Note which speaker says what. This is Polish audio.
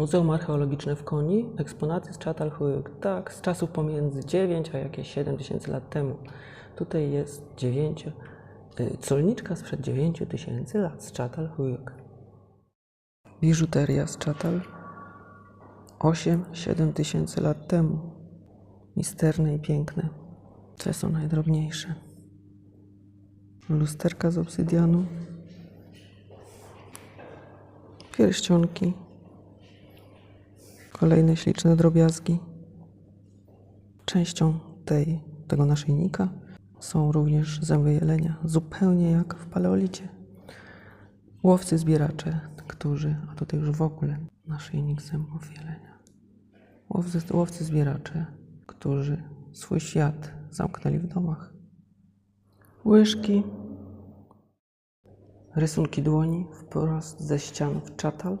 Speaker 1: Muzeum Archeologiczne w Koni, eksponaty z Çatalhöyük, tak, z czasów pomiędzy 9 a jakieś 7 tysięcy lat temu. Tutaj jest 9, y, colniczka sprzed 9 tysięcy lat z Çatalhöyük. Biżuteria z Czatal 8-7 tysięcy lat temu. Misterne i piękne. Te są najdrobniejsze. Lusterka z obsydianu. Pierścionki. Kolejne śliczne drobiazgi. Częścią tej, tego naszyjnika są również zęby jelenia, zupełnie jak w paleolicie. Łowcy zbieracze, którzy, a tutaj już w ogóle naszyjnik zębów jelenia. Łowcy, łowcy zbieracze, którzy swój świat zamknęli w domach. Łyżki, rysunki dłoni wprost ze ścian w czatal.